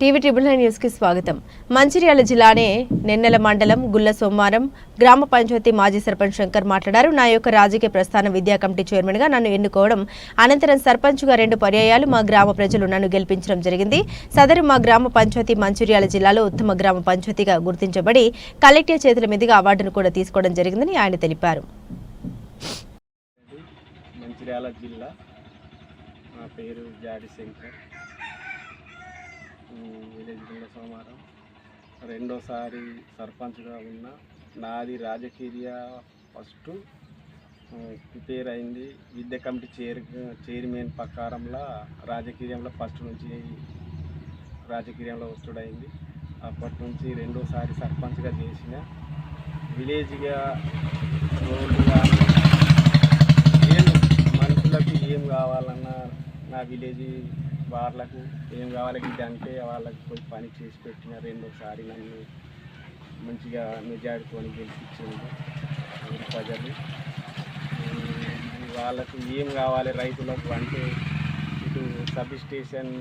TV triple nine న్యూస్కి స్వాగతం. మంచిర్యాల జిల్లానే నెన్నెల మండలం గుల్ల సోమవారం గ్రామ పంచాయతీ మాజీ సర్పంచ్ శంకర్ మాట్లాడారు. నా యొక్క రాజకీయ ప్రస్థానం విద్యా కమిటీ చైర్మన్గా నన్ను ఎన్నుకోవడం అనంతరం సర్పంచ్గా రెండు పర్యాయాలు మా గ్రామ ప్రజలు నన్ను గెలిపించడం జరిగింది. సదరు మా గ్రామ పంచాయతీ మంచిర్యాల జిల్లాలో ఉత్తమ గ్రామ పంచాయతీగా గుర్తించబడి కలెక్టర్ చేతుల మీదుగా అవార్డును కూడా తీసుకోవడం జరిగిందని ఆయన తెలిపారు. మంచిర్యాల జిల్లా. నా పేరు జాడి శంకర్. గుండ రెండోసారి సర్పంచ్గా ఉన్న నాది రాజకీయ ఫస్ట్ ప్రిపేర్ అయింది విద్యా కమిటీ చైర్ చైర్మన్ ప్రకారంలో రాజకీయంలో ఫస్ట్ నుంచి రాజకీయంలో వస్తుడైంది. అప్పటి నుంచి రెండోసారి సర్పంచ్గా చేసిన విలేజ్గా రోడ్లుగా ఏం మనుషులకు ఏం కావాలన్నా నా విలేజ్ వాళ్ళకు ఏం కావాలి ఇది అంటే వాళ్ళకి పోయి పని చేసి పెట్టిన రెండోసారి నన్ను మంచిగా మెజార్టీతో గెలిపించింది ప్రజలు. వాళ్ళకు ఏం కావాలి రైతులకు అంటే ఇటు సబ్ స్టేషన్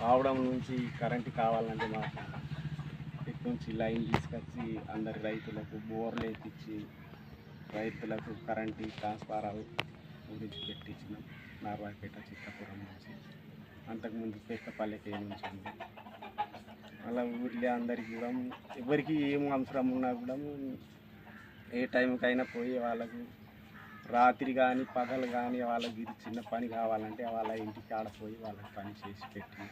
రావడం నుంచి కరెంటు కావాలంటే మాకు ఇటు నుంచి లైన్ తీసుకొచ్చి అందరి రైతులకు బోర్లు వేపించి రైతులకు కరెంటు ట్రాన్స్ఫారాలు గురించి పెట్టించినాం నార్వాయిపేట చిత్తపురం నుంచి. అంతకుముందు పెక్కపల్లెకి నుంచి ఉంది అలా ఊర్లో అందరికీ కూడా ఎవరికి ఏం అవసరం ఉన్నా కూడా ఏ టైంకైనా పోయి వాళ్ళకు రాత్రి కానీ పగలు కానీ వాళ్ళకి ఇది చిన్న పని కావాలంటే వాళ్ళ ఇంటికి ఆడపోయి వాళ్ళకి పని చేసి పెట్టి